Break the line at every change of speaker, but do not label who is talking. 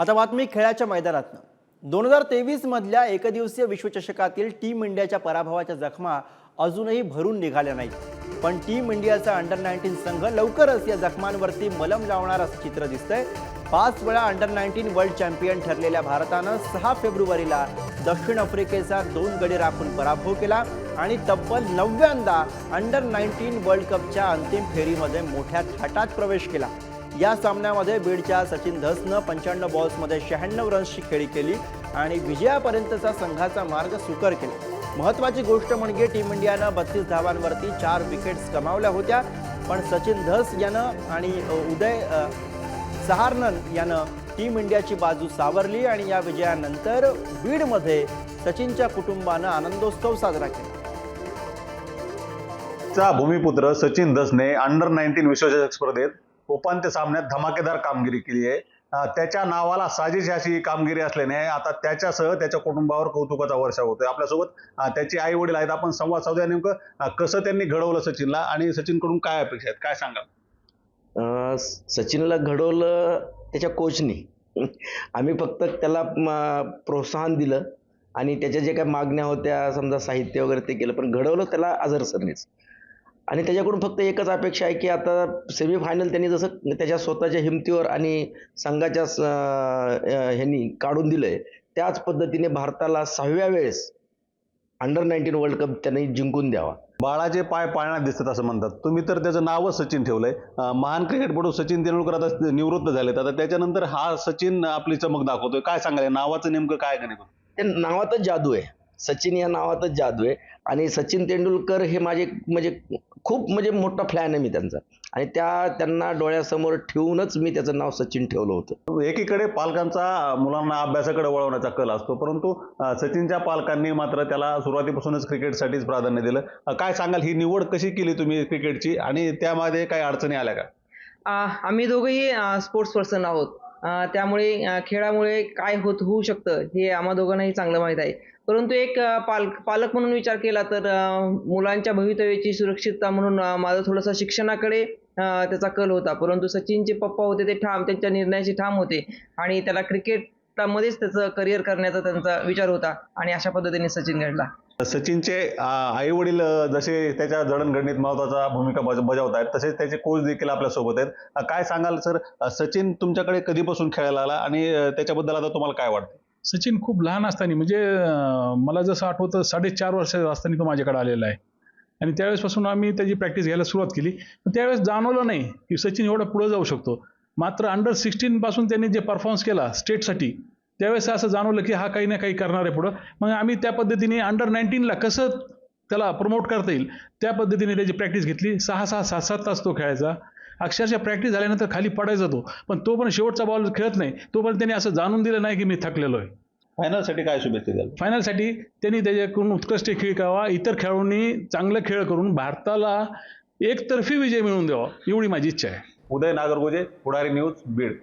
आता बातमी खेळाच्या मैदानातनं. दोन हजार तेवीस मधल्या एकदिवसीय विश्वचषकातील टीम इंडियाच्या पराभवाच्या जखमा अजूनही भरून निघाल्या नाहीत. पण टीम इंडियाचा अंडर नाईन्टीन संघ लवकरच या जखमांवरती मलम लावणार असं चित्र दिसतंय. पाच वेळा अंडर नाईन्टीन वर्ल्ड चॅम्पियन ठरलेल्या भारतानं सहा फेब्रुवारीला दक्षिण आफ्रिकेचा दोन गडी राखून पराभव केला आणि तब्बल नवव्यांदा अंडर नाईन्टीन वर्ल्ड कपच्या अंतिम फेरीमध्ये मोठ्या थाटात प्रवेश केला. या सामन्यामध्ये बीडच्या सचिन धसनं पंच्याण्णव बॉल्समध्ये शहाण्णव रन्सची खेळी केली आणि विजयापर्यंतचा संघाचा मार्ग सुकर केला. महत्त्वाची गोष्ट म्हणजे टीम इंडियानं बत्तीस धावांवरती चार विकेट्स कमावल्या होत्या. पण सचिन धस यानं आणि उदय सहारनन यानं टीम इंडियाची बाजू सावरली आणि या विजयानंतर बीडमध्ये सचिनच्या कुटुंबानं आनंदोत्सव साजरा केला.
चा भूमिपुत्र सचिन धसने अंडर नाईन्टीन विश्वचषक स्पर्धेत उपांत्य सामन्यात धमाकेदार कामगिरी केली आहे. त्याच्या नावाला साजिश अशी कामगिरी असल्याने आता त्याच्यासह त्याच्या कुटुंबावर कौतुकाचा वर्षा होतोय. आपल्यासोबत त्याचे आई वडील आहेत. आपण संवाद साधूया नेमकं कसं त्यांनी घडवलं सचिनला आणि सचिनकडून काय अपेक्षा आहेत? काय सांगाल?
अं, सचिनला घडवलं त्याच्या कोचनी आम्ही फक्त त्याला प्रोत्साहन दिलं आणि त्याच्या जे काही मागण्या होत्या समजा साहित्य वगैरे ते केलं पण घडवलं त्याला अझर आणि त्याच्याकडून फक्त एकच अपेक्षा आहे की आता सेमीफायनल त्यांनी जसं त्याच्या स्वतःच्या हिमतीवर आणि संघाच्या स- ह्यांनी काढून दिलंय त्याच पद्धतीने भारताला सहाव्या वेळेस अंडर नाईन्टीन वर्ल्ड कप त्यांनी जिंकून द्यावा.
बाळाचे पाय पाळण्यात दिसतात असं म्हणतात. तुम्ही तर त्याचं नावच सचिन ठेवलंय. महान क्रिकेटपटू सचिन तेंडुलकर आता निवृत्त झालेत. आता त्याच्यानंतर हा सचिन आपली चमक दाखवतोय. काय सांगाल? या नावाचं नेमकं काय गणित
त्या नावातच जादू आहे. सचिन या नावातच जादू आहे. आणि सचिन तेंडुलकर हे माझे म्हणजे खूप म्हणजे मोठा फॅन आहे मी त्यांचा. आणि त्या त्यांना डोळ्यासमोर ठेवूनच मी त्याचं नाव सचिन ठेवलं होतं.
एकीकडे पालकांचा मुलांना अभ्यासाकडे वळवण्याचा कल असतो परंतु सचिनच्या पालकांनी मात्र त्याला सुरुवातीपासूनच क्रिकेटसाठीच प्राधान्य दिलं. काय सांगाल ही निवड कशी केली तुम्ही क्रिकेटची? आणि त्यामध्ये काही अडचणी आल्या का?
आम्ही दोघंही स्पोर्ट्स पर्सन आहोत. त्यामुळे खेळामुळे काय होत होऊ शकतं हे आम्हा दोघांनाही चांगलं माहीत आहे. परंतु एक पालक पाल पालक म्हणून विचार केला तर मुलांच्या भवितव्याची सुरक्षितता म्हणून माझं थोडंसं शिक्षणाकडे त्याचा कल होता. परंतु सचिनचे पप्पा होते ते ठाम त्यांच्या निर्णयाचे ठाम होते. आणि त्याला क्रिकेट क्रिकेटमध्येच त्याचं करिअर करण्याचा त्यांचा विचार होता आणि अशा पद्धतीने सचिन घडला.
सचिनचे आई वडील जसे त्याच्या जडणघडणीत महत्त्वाचा भूमिका बज- बजावत आहेत तसेच त्याचे कोच देखील आपल्यासोबत आहेत. काय सांगाल सर? सचिन तुमच्याकडे कधीपासून खेळायला आला आणि त्याच्याबद्दल आता तुम्हाला काय वाटतं?
सचिन खूप लहान असताना म्हणजे मला जसं आठवतं साडेचार वर्ष असताना तो माझ्याकडे आलेला आहे. आणि त्यावेळेसपासून आम्ही त्याची प्रॅक्टिस घ्यायला सुरुवात केली. पण त्यावेळेस जाणवलं नाही की सचिन एवढं पुढे जाऊ शकतो. मात्र अंडर सिक्स्टीन पासून त्यांनी जे परफॉर्मन्स केला स्टेटसाठी त्यावेळेस असं जाणवलं की हा काही ना काही करणार आहे पुढं. मग आम्ही त्या पद्धतीने अंडर नाईन्टीनला कसं त्याला प्रमोट करता येईल त्या पद्धतीने त्याची प्रॅक्टिस घेतली. सहा सहा सात सात तास तो खेळायचा. अक्षरशः प्रॅक्टिस झाल्यानंतर खाली पडायचा तो. पण तो पण शेवटचा बॉल खेळत नाही. तोपर्यंत त्याने असं जाणून दिलं नाही की मी थकलेलो आहे.
फायनलसाठी काय शुभेच्छा द्याल?
फायनलसाठी त्यांनी त्याच्याकडून उत्कृष्ट खेळ करावा इतर खेळाडूंनी चांगला खेळ करून भारताला एकतर्फी विजय मिळवून द्यावा एवढी माझी इच्छा आहे.
उदय नागरगोजे पुढारी न्यूज बीड.